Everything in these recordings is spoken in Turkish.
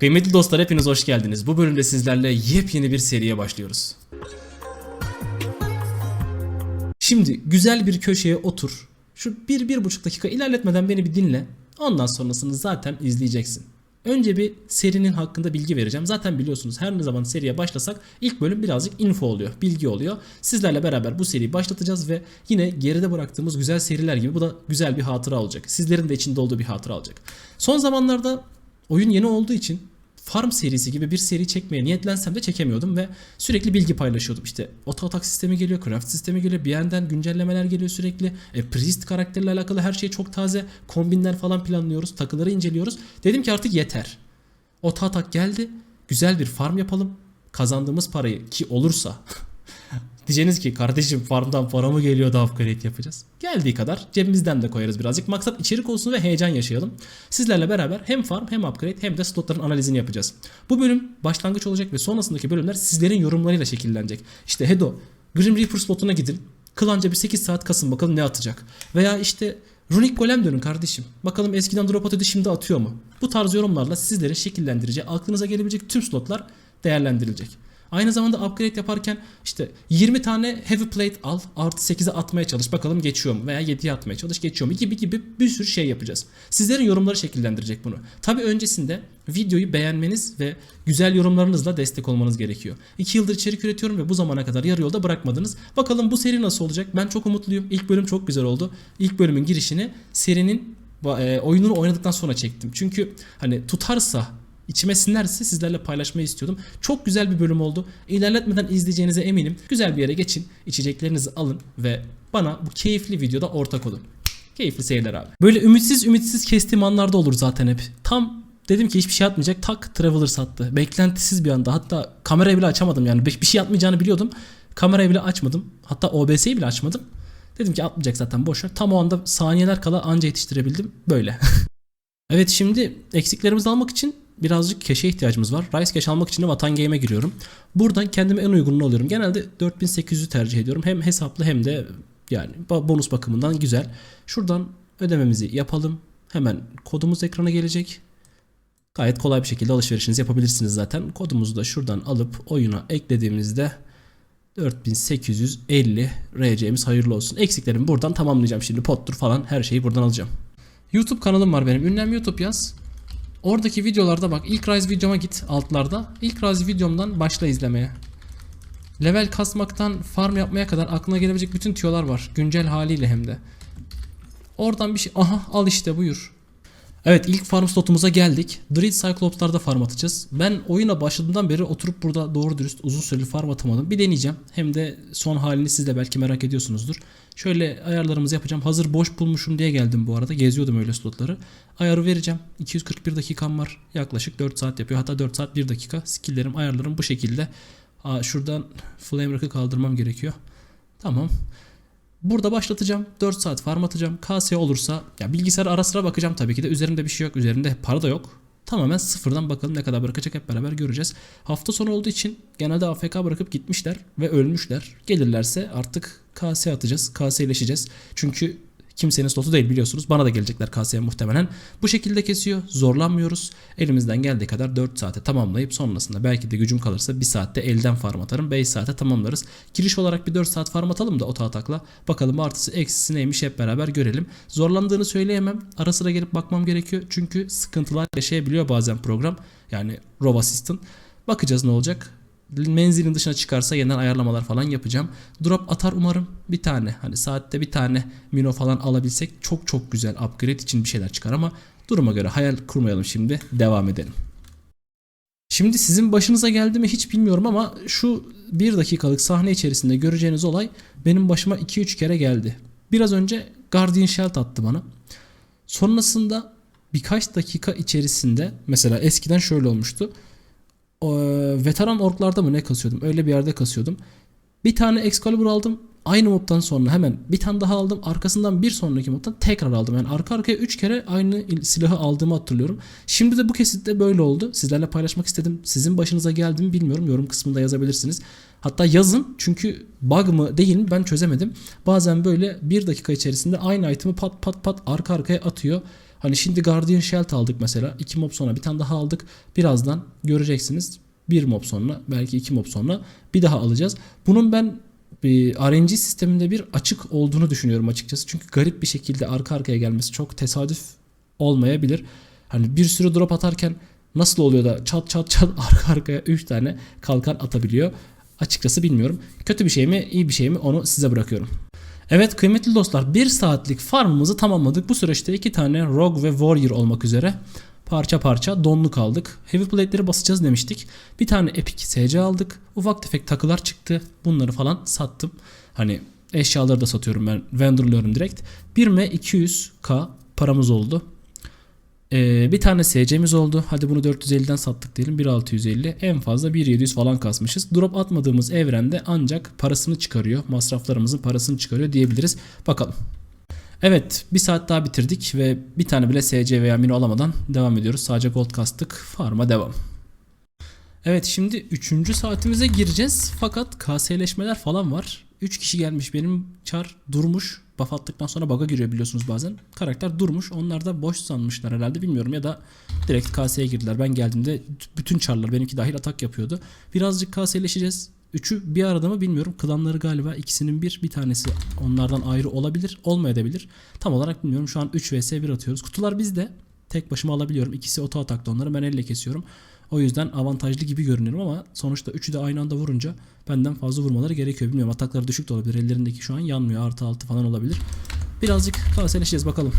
Kıymetli dostlar hepiniz hoş geldiniz. Bu bölümde sizlerle yepyeni bir seriye başlıyoruz. Şimdi güzel bir köşeye otur. Şu bir, bir buçuk dakika ilerletmeden beni bir dinle. Ondan sonrasını zaten izleyeceksin. Önce bir serinin hakkında bilgi vereceğim. Zaten biliyorsunuz her ne zaman seriye başlasak ilk bölüm birazcık info oluyor, bilgi oluyor. Sizlerle beraber bu seriyi başlatacağız ve yine geride bıraktığımız güzel seriler gibi bu da güzel bir hatıra olacak. Sizlerin de içinde olduğu bir hatıra olacak. Son zamanlarda oyun yeni olduğu için Farm serisi gibi bir seri çekmeye niyetlensem de çekemiyordum ve sürekli bilgi paylaşıyordum. İşte oto atak sistemi geliyor, craft sistemi geliyor, bir yandan güncellemeler geliyor sürekli. E, Priest karakterle alakalı her şey çok taze. Kombinler falan planlıyoruz, takıları inceliyoruz. Dedim ki artık yeter. Oto atak geldi. Güzel bir farm yapalım. Kazandığımız parayı ki olursa Diyeceğiniz ki kardeşim farmdan para mı geliyor da upgrade yapacağız. Geldiği kadar cebimizden de koyarız birazcık. Maksat içerik olsun ve heyecan yaşayalım. Sizlerle beraber hem farm hem upgrade hem de slotların analizini yapacağız. Bu bölüm başlangıç olacak ve sonrasındaki bölümler sizlerin yorumlarıyla şekillenecek. İşte Hedo, Grim Reaper slotuna gidin. Klanca bir 8 saat kasın bakalım ne atacak. Veya işte Runic Golem dönün kardeşim. Bakalım eskiden drop atıyordu şimdi atıyor mu? Bu tarz yorumlarla sizleri şekillendireceği, aklınıza gelebilecek tüm slotlar değerlendirilecek. Aynı zamanda upgrade yaparken işte 20 tane heavy plate al artı 8'e atmaya çalış bakalım geçiyor mu veya 7'ye atmaya çalış geçiyor mu gibi gibi bir sürü şey yapacağız. Sizlerin yorumları şekillendirecek bunu. Tabi öncesinde videoyu beğenmeniz ve güzel yorumlarınızla destek olmanız gerekiyor. 2 yıldır içerik üretiyorum ve bu zamana kadar yarı yolda bırakmadınız. Bakalım bu seri nasıl olacak? Ben çok umutluyum. İlk bölüm çok güzel oldu. İlk bölümün girişini serinin e, oyununu oynadıktan sonra çektim. Çünkü hani tutarsa içime sinerse sizlerle paylaşmayı istiyordum. Çok güzel bir bölüm oldu. İlerletmeden izleyeceğinize eminim. Güzel bir yere geçin, içeceklerinizi alın ve bana bu keyifli videoda ortak olun. Keyifli seyirler abi. Böyle ümitsiz ümitsiz kestiğim anlarda olur zaten hep. Tam dedim ki hiçbir şey atmayacak. Tak Traveler sattı. Beklentisiz bir anda. Hatta kamerayı bile açamadım yani. Bir şey atmayacağını biliyordum. Kamerayı bile açmadım. Hatta OBS'yi bile açmadım. Dedim ki atmayacak zaten boş ver. Tam o anda saniyeler kala anca yetiştirebildim. Böyle. evet şimdi eksiklerimizi almak için birazcık keşe ihtiyacımız var. Rice cache almak için de Vatan Game'e giriyorum. Buradan kendime en uygununu alıyorum. Genelde 4800'ü tercih ediyorum. Hem hesaplı hem de yani bonus bakımından güzel. Şuradan ödememizi yapalım. Hemen kodumuz ekrana gelecek. Gayet kolay bir şekilde alışverişinizi yapabilirsiniz zaten. Kodumuzu da şuradan alıp oyuna eklediğimizde 4850 RC'miz hayırlı olsun. Eksiklerimi buradan tamamlayacağım şimdi. Pottur falan her şeyi buradan alacağım. YouTube kanalım var benim. Ünlem YouTube yaz. Oradaki videolarda bak ilk Rise videoma git altlarda. İlk Rise videomdan başla izlemeye. Level kasmaktan farm yapmaya kadar aklına gelebilecek bütün tüyolar var. Güncel haliyle hem de. Oradan bir şey... Aha al işte buyur. Evet ilk farm slotumuza geldik. Dread Cyclops'larda farm atacağız. Ben oyuna başladığımdan beri oturup burada doğru dürüst uzun süreli farm atamadım. Bir deneyeceğim. Hem de son halini siz de belki merak ediyorsunuzdur. Şöyle ayarlarımızı yapacağım. Hazır boş bulmuşum diye geldim bu arada. Geziyordum öyle slotları. Ayarı vereceğim. 241 dakikam var. Yaklaşık 4 saat yapıyor. Hatta 4 saat 1 dakika. Skilllerim ayarlarım bu şekilde. Aa, şuradan flame rock'ı kaldırmam gerekiyor. Tamam. Burada başlatacağım. 4 saat farm atacağım. KS olursa ya bilgisayar ara sıra bakacağım tabii ki de. Üzerimde bir şey yok. Üzerinde para da yok. Tamamen sıfırdan bakalım ne kadar bırakacak hep beraber göreceğiz. Hafta sonu olduğu için genelde AFK bırakıp gitmişler ve ölmüşler. Gelirlerse artık KS atacağız. KS'leşeceğiz. Çünkü kimsenin slotu değil biliyorsunuz. Bana da gelecekler KS'ye muhtemelen. Bu şekilde kesiyor. Zorlanmıyoruz. Elimizden geldiği kadar 4 saate tamamlayıp sonrasında belki de gücüm kalırsa 1 saatte elden farm atarım. 5 saate tamamlarız. Giriş olarak bir 4 saat farm atalım da oto atakla. Bakalım artısı eksisi neymiş hep beraber görelim. Zorlandığını söyleyemem. Ara sıra gelip bakmam gerekiyor. Çünkü sıkıntılar yaşayabiliyor bazen program. Yani Rov Assistant. Bakacağız ne olacak menzilin dışına çıkarsa yeniden ayarlamalar falan yapacağım. Drop atar umarım bir tane. Hani saatte bir tane Mino falan alabilsek çok çok güzel upgrade için bir şeyler çıkar ama duruma göre hayal kurmayalım şimdi. Devam edelim. Şimdi sizin başınıza geldi mi hiç bilmiyorum ama şu bir dakikalık sahne içerisinde göreceğiniz olay benim başıma 2-3 kere geldi. Biraz önce Guardian Shell attı bana. Sonrasında birkaç dakika içerisinde mesela eskiden şöyle olmuştu veteran orklarda mı ne kasıyordum? Öyle bir yerde kasıyordum. Bir tane Excalibur aldım. Aynı mobtan sonra hemen bir tane daha aldım. Arkasından bir sonraki mobtan tekrar aldım. Yani arka arkaya 3 kere aynı silahı aldığımı hatırlıyorum. Şimdi de bu kesitte böyle oldu. Sizlerle paylaşmak istedim. Sizin başınıza geldi mi bilmiyorum. Yorum kısmında yazabilirsiniz. Hatta yazın çünkü bug mı değil mi ben çözemedim. Bazen böyle bir dakika içerisinde aynı itemi pat pat pat arka arkaya atıyor. Hani şimdi Guardian Shelt aldık mesela. 2 mob sonra bir tane daha aldık. Birazdan göreceksiniz. Bir mob sonra belki iki mob sonra bir daha alacağız. Bunun ben bir RNG sisteminde bir açık olduğunu düşünüyorum açıkçası. Çünkü garip bir şekilde arka arkaya gelmesi çok tesadüf olmayabilir. Hani bir sürü drop atarken nasıl oluyor da çat çat çat arka arkaya 3 tane kalkan atabiliyor. Açıkçası bilmiyorum. Kötü bir şey mi iyi bir şey mi onu size bırakıyorum. Evet kıymetli dostlar 1 saatlik farmımızı tamamladık. Bu süreçte 2 tane Rogue ve Warrior olmak üzere parça parça donluk aldık. Heavy plate'leri basacağız demiştik. Bir tane Epic SC aldık. Ufak tefek takılar çıktı. Bunları falan sattım. Hani eşyaları da satıyorum ben. Vendorluyorum direkt. 1M 200k paramız oldu. Ee, bir tane SC'miz oldu. Hadi bunu 450'den sattık diyelim. 1650. En fazla 1700 falan kasmışız. Drop atmadığımız evrende ancak parasını çıkarıyor. Masraflarımızın parasını çıkarıyor diyebiliriz. Bakalım. Evet bir saat daha bitirdik ve bir tane bile SC veya mini alamadan devam ediyoruz. Sadece gold kastık. Farm'a devam. Evet şimdi 3. saatimize gireceğiz. Fakat KS'leşmeler falan var. 3 kişi gelmiş benim çar durmuş. Buff attıktan sonra bug'a giriyor biliyorsunuz bazen. Karakter durmuş. Onlar da boş sanmışlar herhalde bilmiyorum ya da direkt KS'ye girdiler. Ben geldiğimde bütün çarlar benimki dahil atak yapıyordu. Birazcık KS'leşeceğiz. Üçü bir arada mı bilmiyorum. Klanları galiba ikisinin bir bir tanesi onlardan ayrı olabilir olmayabilir. Tam olarak bilmiyorum. Şu an 3 vs 1 atıyoruz. Kutular bizde. Tek başıma alabiliyorum. İkisi oto atakta onları ben elle kesiyorum. O yüzden avantajlı gibi görünüyorum ama sonuçta üçü de aynı anda vurunca benden fazla vurmaları gerekiyor. Bilmiyorum atakları düşük de olabilir. Ellerindeki şu an yanmıyor. Artı altı falan olabilir. Birazcık KS'leşeceğiz bakalım.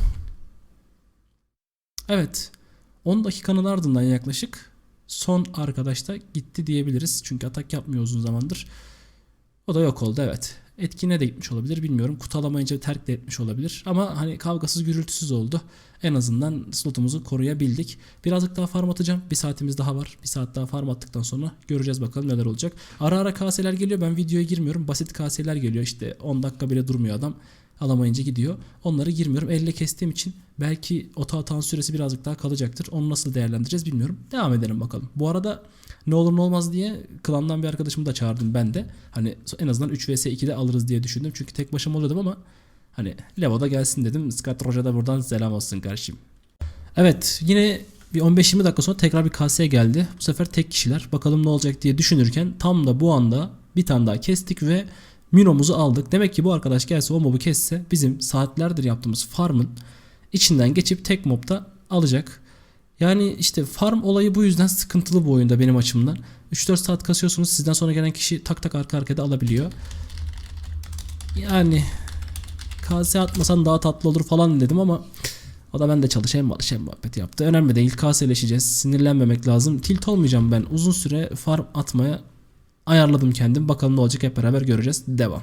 Evet. 10 dakikanın ardından yaklaşık son arkadaş da gitti diyebiliriz. Çünkü atak yapmıyor uzun zamandır. O da yok oldu evet. Etkine de gitmiş olabilir bilmiyorum. Kutu alamayınca terk de etmiş olabilir. Ama hani kavgasız gürültüsüz oldu. En azından slotumuzu koruyabildik. Birazcık daha farm atacağım. Bir saatimiz daha var. Bir saat daha farm attıktan sonra göreceğiz bakalım neler olacak. Ara ara kaseler geliyor. Ben videoya girmiyorum. Basit kaseler geliyor. İşte 10 dakika bile durmuyor adam. Alamayınca gidiyor. Onları girmiyorum. Elle kestiğim için belki oto atan süresi birazcık daha kalacaktır. Onu nasıl değerlendireceğiz bilmiyorum. Devam edelim bakalım. Bu arada ne olur ne olmaz diye klandan bir arkadaşımı da çağırdım ben de. Hani en azından 3 vs 2'de alırız diye düşündüm. Çünkü tek başıma oluyordum ama hani Levo'da gelsin dedim. Scott Roja da buradan selam olsun kardeşim. Evet yine bir 15-20 dakika sonra tekrar bir kaseye geldi. Bu sefer tek kişiler. Bakalım ne olacak diye düşünürken tam da bu anda bir tane daha kestik ve Mino'muzu aldık. Demek ki bu arkadaş gelse o mobu kesse bizim saatlerdir yaptığımız farmın içinden geçip tek mobda alacak. Yani işte farm olayı bu yüzden sıkıntılı bu oyunda benim açımdan. 3-4 saat kasıyorsunuz sizden sonra gelen kişi tak tak arka arkada alabiliyor. Yani kase atmasan daha tatlı olur falan dedim ama o da ben de çalışayım çalışayım muhabbeti yaptı. Önemli değil kaseleşeceğiz sinirlenmemek lazım. Tilt olmayacağım ben uzun süre farm atmaya ayarladım kendim. Bakalım ne olacak hep beraber göreceğiz. Devam.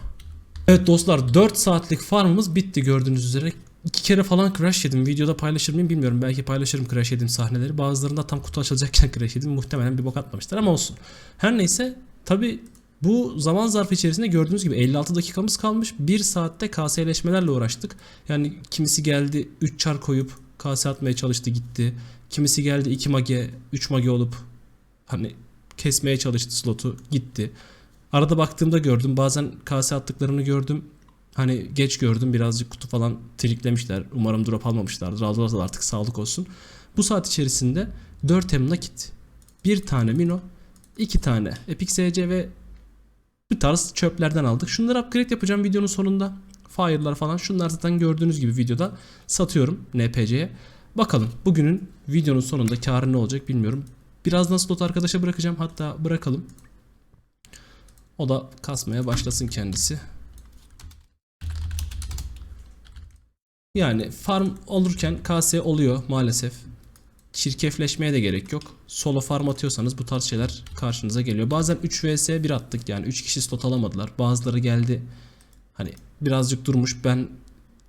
Evet dostlar 4 saatlik farmımız bitti gördüğünüz üzere. İki kere falan crash yedim. Videoda paylaşır mıyım bilmiyorum. Belki paylaşırım crash yediğim sahneleri. Bazılarında tam kutu açılacakken crash yedim. Muhtemelen bir bok atmamışlar ama olsun. Her neyse tabi bu zaman zarfı içerisinde gördüğünüz gibi 56 dakikamız kalmış. 1 saatte KS'leşmelerle uğraştık. Yani kimisi geldi 3 çar koyup KS atmaya çalıştı gitti. Kimisi geldi 2 mage 3 mage olup hani kesmeye çalıştı slotu gitti. Arada baktığımda gördüm bazen KS attıklarını gördüm. Hani geç gördüm birazcık kutu falan triklemişler. Umarım drop almamışlardır. Aldılarsa artık sağlık olsun. Bu saat içerisinde 4 hem nakit, 1 tane Mino, 2 tane Epic SC ve bir tarz çöplerden aldık. Şunları upgrade yapacağım videonun sonunda. Fire'lar falan. Şunlar zaten gördüğünüz gibi videoda satıyorum NPC'ye. Bakalım bugünün videonun sonunda karı ne olacak bilmiyorum. Birazdan slot arkadaşa bırakacağım. Hatta bırakalım. O da kasmaya başlasın kendisi. Yani farm olurken KS oluyor maalesef. Çirkefleşmeye de gerek yok. Solo farm atıyorsanız bu tarz şeyler karşınıza geliyor. Bazen 3 vs 1 attık yani 3 kişi slot alamadılar. Bazıları geldi hani birazcık durmuş ben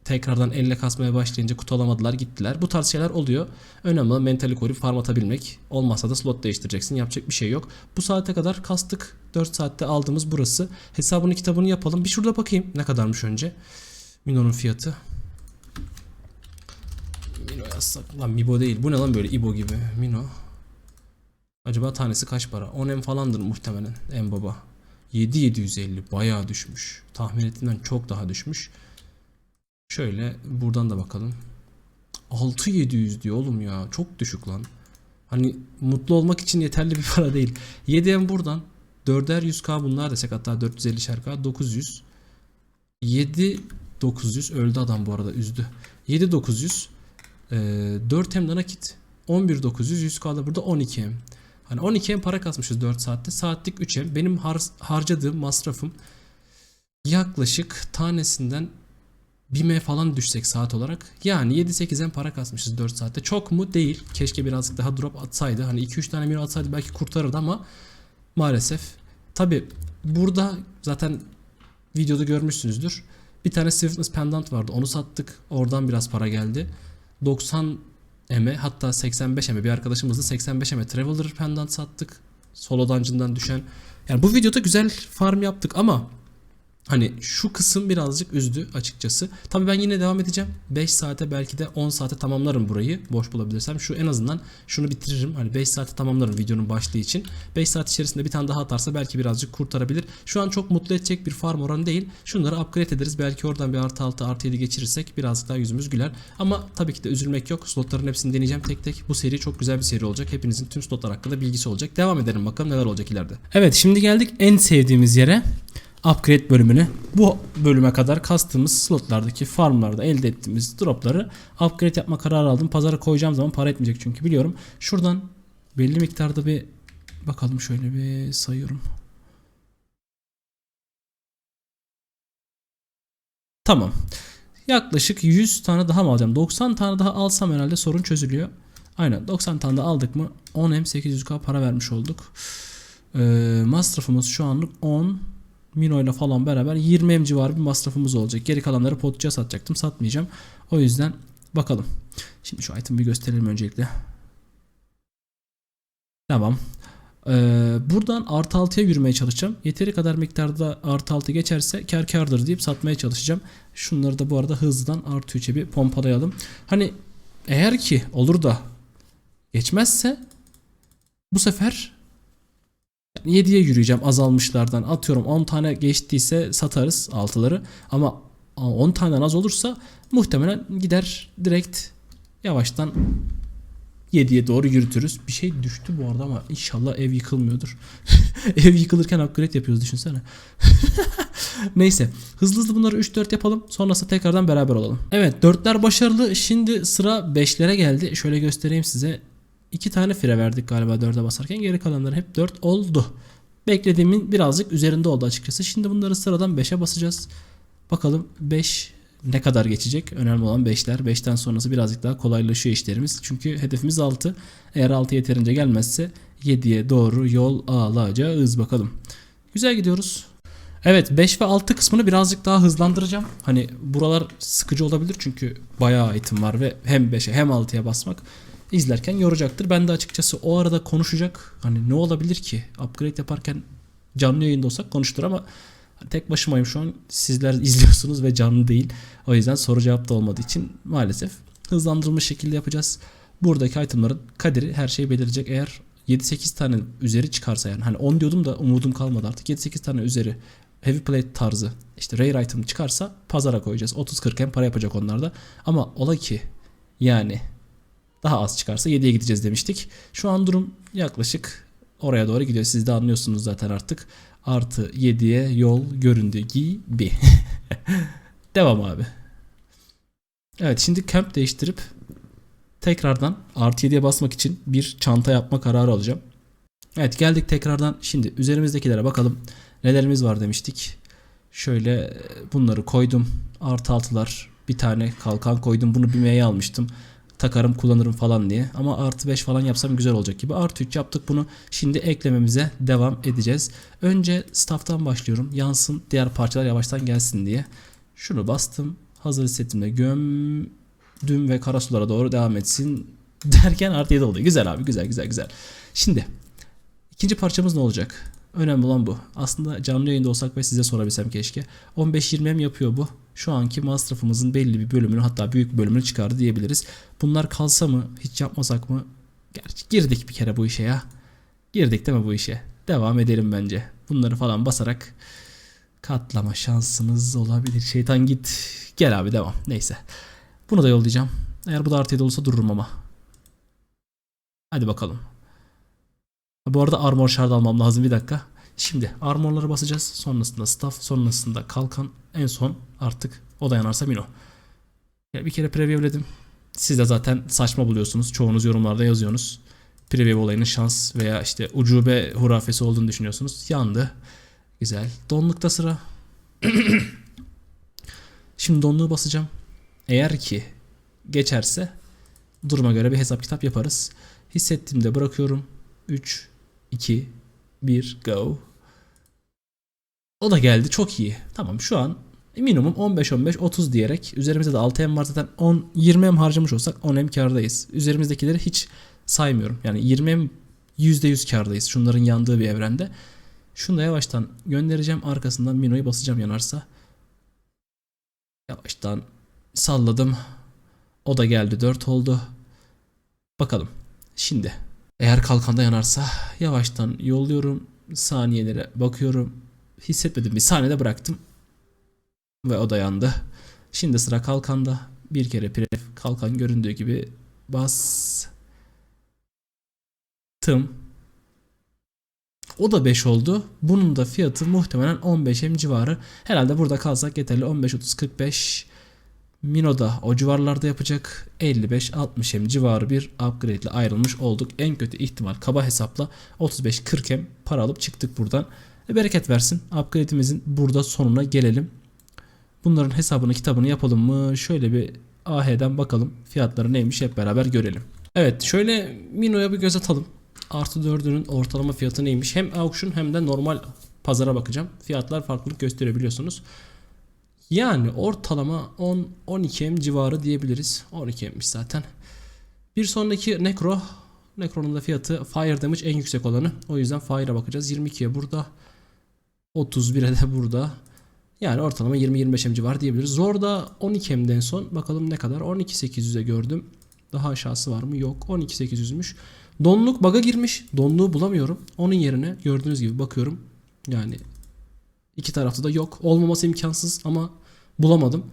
tekrardan elle kasmaya başlayınca kutu alamadılar gittiler. Bu tarz şeyler oluyor. Önemli olan mentali koruyup farm atabilmek. Olmazsa da slot değiştireceksin. Yapacak bir şey yok. Bu saate kadar kastık. 4 saatte aldığımız burası. Hesabını kitabını yapalım. Bir şurada bakayım ne kadarmış önce. Mino'nun fiyatı. Mino yazsak. Lan Mibo değil. Bu ne lan böyle İbo gibi. Mino. Acaba tanesi kaç para? 10 em falandır muhtemelen en baba. 7750 bayağı düşmüş. Tahmin ettiğimden çok daha düşmüş. Şöyle buradan da bakalım. 6700 diyor oğlum ya. Çok düşük lan. Hani mutlu olmak için yeterli bir para değil. 7M buradan 4'er 100k bunlar desek hatta 450'şer 900 7 900 öldü adam bu arada üzdü. 7 900 e, 4M de nakit 11 900 100k da burada 12M. Hani 12M para kasmışız 4 saatte. Saatlik 3M. Benim har- harcadığım masrafım yaklaşık tanesinden 1M falan düşsek saat olarak. Yani 7-8M para kasmışız 4 saatte. Çok mu? Değil. Keşke birazcık daha drop atsaydı. Hani 2-3 tane mino atsaydı belki kurtarırdı ama maalesef. Tabi burada zaten videoda görmüşsünüzdür. Bir tane Swiftness Pendant vardı. Onu sattık. Oradan biraz para geldi. 90 M'e hatta 85 M'e bir arkadaşımızla 85 M'e Traveler Pendant sattık. Solo Dungeon'dan düşen. Yani bu videoda güzel farm yaptık ama Hani şu kısım birazcık üzdü açıkçası. Tabii ben yine devam edeceğim. 5 saate belki de 10 saate tamamlarım burayı. Boş bulabilirsem. Şu en azından şunu bitiririm. Hani 5 saate tamamlarım videonun başlığı için. 5 saat içerisinde bir tane daha atarsa belki birazcık kurtarabilir. Şu an çok mutlu edecek bir farm oranı değil. Şunları upgrade ederiz. Belki oradan bir artı 6 artı 7 geçirirsek birazcık daha yüzümüz güler. Ama tabii ki de üzülmek yok. Slotların hepsini deneyeceğim tek tek. Bu seri çok güzel bir seri olacak. Hepinizin tüm slotlar hakkında bilgisi olacak. Devam edelim bakalım neler olacak ileride. Evet şimdi geldik en sevdiğimiz yere upgrade bölümüne. Bu bölüme kadar kastığımız slotlardaki farmlarda elde ettiğimiz dropları upgrade yapma kararı aldım. Pazara koyacağım zaman para etmeyecek çünkü biliyorum. Şuradan belli miktarda bir bakalım şöyle bir sayıyorum. Tamam. Yaklaşık 100 tane daha mı alacağım? 90 tane daha alsam herhalde sorun çözülüyor. Aynen 90 tane de aldık mı 10M 800k para vermiş olduk. Ee, masrafımız şu anlık 10 Mino ile falan beraber 20 M civarı bir masrafımız olacak. Geri kalanları potçuya satacaktım. Satmayacağım. O yüzden bakalım. Şimdi şu item'i bir gösterelim öncelikle. Tamam. Ee, buradan artı 6'ya yürümeye çalışacağım. Yeteri kadar miktarda artı 6 geçerse kar kardır deyip satmaya çalışacağım. Şunları da bu arada hızlıdan artı 3'e bir pompalayalım. Hani eğer ki olur da geçmezse bu sefer 7'ye yürüyeceğim azalmışlardan. Atıyorum 10 tane geçtiyse satarız altıları. Ama 10 taneden az olursa muhtemelen gider direkt yavaştan 7'ye doğru yürütürüz. Bir şey düştü bu arada ama inşallah ev yıkılmıyordur. ev yıkılırken upgrade yapıyoruz düşünsene. Neyse hızlı hızlı bunları 3-4 yapalım. Sonrasında tekrardan beraber olalım. Evet 4'ler başarılı. Şimdi sıra 5'lere geldi. Şöyle göstereyim size. 2 tane fire verdik galiba 4'e basarken. Geri kalanları hep 4 oldu. Beklediğimin birazcık üzerinde oldu açıkçası. Şimdi bunları sıradan 5'e basacağız. Bakalım 5 ne kadar geçecek? Önemli olan 5'ler. 5'ten sonrası birazcık daha kolaylaşıyor işlerimiz. Çünkü hedefimiz 6. Eğer 6 yeterince gelmezse 7'ye doğru yol alacağız bakalım. Güzel gidiyoruz. Evet 5 ve 6 kısmını birazcık daha hızlandıracağım. Hani buralar sıkıcı olabilir çünkü bayağı item var ve hem 5'e hem 6'ya basmak izlerken yoracaktır. Ben de açıkçası o arada konuşacak. Hani ne olabilir ki? Upgrade yaparken canlı yayında olsak konuştur ama tek başımayım şu an. Sizler izliyorsunuz ve canlı değil. O yüzden soru cevap da olmadığı için maalesef hızlandırılmış şekilde yapacağız. Buradaki itemların kaderi her şey belirecek. Eğer 7-8 tane üzeri çıkarsa yani hani 10 diyordum da umudum kalmadı artık. 7-8 tane üzeri heavy plate tarzı işte rare item çıkarsa pazara koyacağız. 30-40 hem para yapacak onlarda. Ama ola ki yani daha az çıkarsa 7'ye gideceğiz demiştik. Şu an durum yaklaşık oraya doğru gidiyor. Siz de anlıyorsunuz zaten artık. Artı 7'ye yol göründü gibi. Devam abi. Evet şimdi camp değiştirip tekrardan artı 7'ye basmak için bir çanta yapma kararı alacağım. Evet geldik tekrardan şimdi üzerimizdekilere bakalım. Nelerimiz var demiştik. Şöyle bunları koydum. Artı altılar bir tane kalkan koydum. Bunu bimeye almıştım takarım kullanırım falan diye. Ama artı 5 falan yapsam güzel olacak gibi. Artı 3 yaptık bunu. Şimdi eklememize devam edeceğiz. Önce staff'tan başlıyorum. Yansın diğer parçalar yavaştan gelsin diye. Şunu bastım. Hazır hissettimle gömdüm ve kara sulara doğru devam etsin derken artı 7 oldu. Güzel abi güzel güzel güzel. Şimdi ikinci parçamız ne olacak? Önemli olan bu. Aslında canlı yayında olsak ve size sorabilsem keşke. 15-20 m yapıyor bu. Şu anki masrafımızın belli bir bölümünü hatta büyük bir bölümünü çıkardı diyebiliriz. Bunlar kalsa mı hiç yapmasak mı? Gerçi girdik bir kere bu işe ya. Girdik değil mi bu işe? Devam edelim bence. Bunları falan basarak katlama şansınız olabilir. Şeytan git. Gel abi devam. Neyse. Bunu da yollayacağım. Eğer bu da artı 7 olursa dururum ama. Hadi bakalım. Bu arada armor shard almam lazım bir dakika. Şimdi armorları basacağız. Sonrasında staff, sonrasında kalkan. En son artık o da yanarsa Mino. Ya bir kere previewledim. Siz de zaten saçma buluyorsunuz. Çoğunuz yorumlarda yazıyorsunuz. Preview olayının şans veya işte ucube hurafesi olduğunu düşünüyorsunuz. Yandı. Güzel. Donlukta sıra. Şimdi donluğu basacağım. Eğer ki geçerse duruma göre bir hesap kitap yaparız. Hissettiğimde bırakıyorum. 3, 2, 1, go. O da geldi. Çok iyi. Tamam şu an minimum 15-15-30 diyerek üzerimizde de 6M var zaten 10 20M harcamış olsak 10M kardayız. Üzerimizdekileri hiç saymıyorum. Yani 20M %100 kardayız. Şunların yandığı bir evrende. Şunu da yavaştan göndereceğim. Arkasından Mino'yu basacağım yanarsa. Yavaştan salladım. O da geldi 4 oldu. Bakalım. Şimdi eğer kalkanda yanarsa yavaştan yolluyorum. Saniyelere bakıyorum. Hissetmedim bir saniyede bıraktım. Ve o da yandı. Şimdi sıra kalkanda. Bir kere pref kalkan göründüğü gibi bas. Tım. O da 5 oldu. Bunun da fiyatı muhtemelen 15M civarı. Herhalde burada kalsak yeterli. 15, 30, 45. Mino'da o civarlarda yapacak 55-60M civarı bir upgrade ile ayrılmış olduk. En kötü ihtimal kaba hesapla 35-40M para alıp çıktık buradan. E bereket versin. Upgrade'imizin burada sonuna gelelim. Bunların hesabını kitabını yapalım mı? Şöyle bir AH'den bakalım. Fiyatları neymiş hep beraber görelim. Evet şöyle Mino'ya bir göz atalım. Artı 4'ünün ortalama fiyatı neymiş? Hem auction hem de normal pazara bakacağım. Fiyatlar farklılık gösterebiliyorsunuz. Yani ortalama 10-12M civarı diyebiliriz. 12M'miş zaten. Bir sonraki Necro. Necro'nun da fiyatı Fire Damage en yüksek olanı. O yüzden Fire'a bakacağız. 22'ye burada. 31'e de burada. Yani ortalama 20-25M civarı diyebiliriz. Zor'da 12M'den son. Bakalım ne kadar? 12.800'e gördüm. Daha aşağısı var mı? Yok. 12.800'müş. Donluk bug'a girmiş. Donluğu bulamıyorum. Onun yerine gördüğünüz gibi bakıyorum. Yani iki tarafta da yok. Olmaması imkansız ama bulamadım.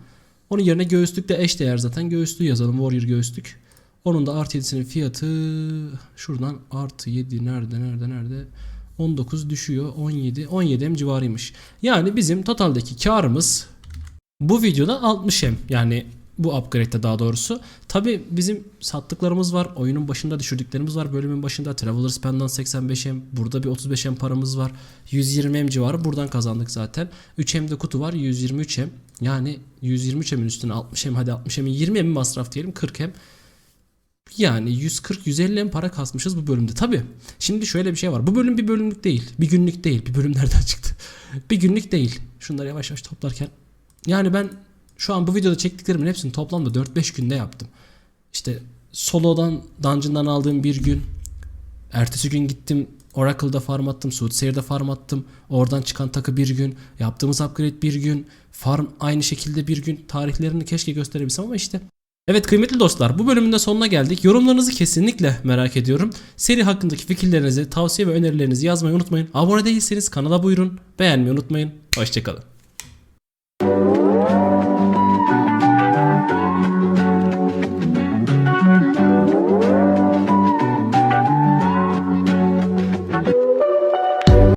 Onun yerine göğüslük de eş değer zaten. Göğüslüğü yazalım. Warrior göğüslük. Onun da artı 7'sinin fiyatı şuradan artı 7 nerede nerede nerede 19 düşüyor 17 17 M civarıymış. Yani bizim totaldeki karımız bu videoda 60M yani bu upgrade'de daha doğrusu. Tabi bizim sattıklarımız var. Oyunun başında düşürdüklerimiz var. Bölümün başında Traveler's Pen'dan 85M. Burada bir 35M paramız var. 120M civarı buradan kazandık zaten. 3M'de kutu var 123M. Yani 123M'in üstüne 60M hadi 60M'in 20M masraf diyelim 40M. Yani 140-150 M para kasmışız bu bölümde. Tabi şimdi şöyle bir şey var. Bu bölüm bir bölümlük değil. Bir günlük değil. Bir bölüm nereden çıktı? bir günlük değil. Şunları yavaş yavaş toplarken. Yani ben şu an bu videoda çektiklerimin hepsini toplamda 4-5 günde yaptım. İşte solodan dungeon'dan aldığım bir gün. Ertesi gün gittim Oracle'da farm attım. Soothsayer'da farm attım. Oradan çıkan takı bir gün. Yaptığımız upgrade bir gün. Farm aynı şekilde bir gün. Tarihlerini keşke gösterebilsem ama işte. Evet kıymetli dostlar bu bölümün de sonuna geldik. Yorumlarınızı kesinlikle merak ediyorum. Seri hakkındaki fikirlerinizi, tavsiye ve önerilerinizi yazmayı unutmayın. Abone değilseniz kanala buyurun. Beğenmeyi unutmayın. Hoşçakalın.